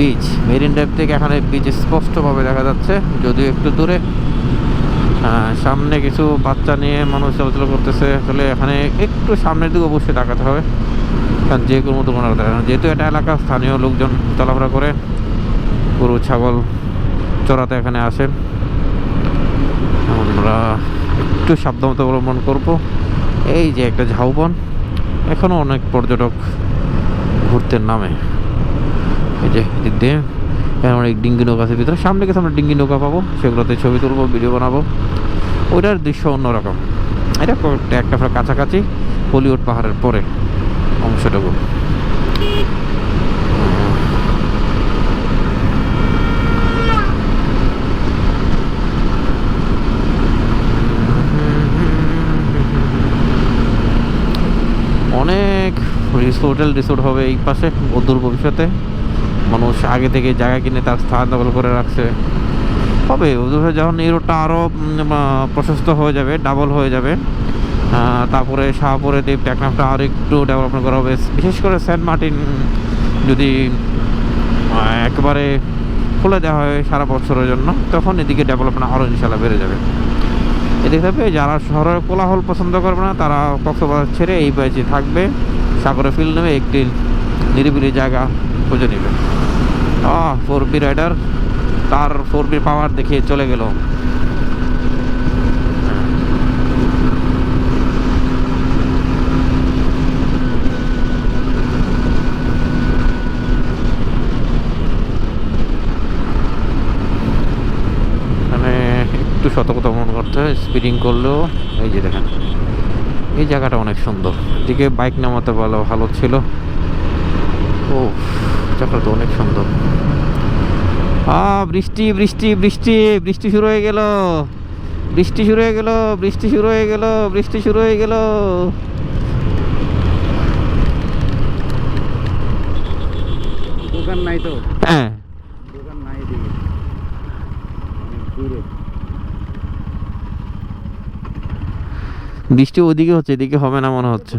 Beach marine drive থেকে এখানে beach স্পষ্টভাবে দেখা যাচ্ছে, যদিও একটু দূরে। সামনে কিছু বাচ্চা নিয়ে মানুষ চলাচল করতেছে, আসলে এখানে একটু সামনের দিকে অবশ্যই তাকাতে হবে। কারণ যে কোনো মতো কোনো যেহেতু এটা এলাকা, স্থানীয় লোকজন চলাফেরা করে, গরু, ছাগল চড়াতে এখানে আসে। আমরা একটু সাবধানতা অবলম্বন করব। এই যে একটা ঝাউবন এখনও অনেক পর্যটক ঘুরতে নামে। এই যে এখানে অনেক ডিঙ্গি নৌকা আছে ভিতরে। সামনে গেছে আমরা ডিঙ্গি নৌকা পাবো, সেগুলোতে ছবি তুলবো ভিডিও বানাবো। ওইটার দৃশ্য অন্যরকম। এটা একটা কাছাকাছি হলিউড পাহাড়ের পরে অংশটুকু। অনেক হোটেল রিসোর্ট হবে এই পাশে, অদূর ভবিষ্যতে। মানুষ আগে থেকে জায়গা কিনে তার স্থান দখল করে রাখছে। হবে যখন এই রোডটা আরও প্রশস্ত হয়ে যাবে ডাবল হয়ে যাবে তারপরে শাহপুরে দ্বীপ টেকনাফটা আরও একটু ডেভেলপমেন্ট করা হবে, বিশেষ করে সেন্ট মার্টিন যদি একেবারে খুলে দেওয়া হয় সারা বছরের জন্য, তখন এদিকে ডেভেলপমেন্ট আরও ইনশাল্লাহ বেড়ে যাবে। এদিকে থাকবে যারা শহরের কোলাহল পছন্দ করবে না, তারা কক্সবাজার ছেড়ে এই বাইচে থাকবে, সাগরে ফিল নেবে একটি নিরিবিলি জায়গা খুঁজে নেবে। ফোর বি রাইডার তার ফোর বি পাওয়ার দেখিয়ে চলে গেল। মানে একটু সতর্কতা অবলম্বন করতে স্পিডিং করলেও। এই যে দেখেন, এই জায়গাটা অনেক সুন্দর। এদিকে বাইক নামাতে ভালো ভালো ছিল। ও জায়গাটা তো অনেক সুন্দর। আ বৃষ্টি বৃষ্টি বৃষ্টি বৃষ্টি শুরু হয়ে গেল। বৃষ্টি শুরু হয়ে গেল বৃষ্টি শুরু হয়ে গেল বৃষ্টি শুরু হয়ে গেল। দোকান নাই তো? হ্যাঁ। দোকান নাই এদিকে। দূরে। বৃষ্টি ওদিকে হচ্ছে এদিকে হবে না মনে হচ্ছে।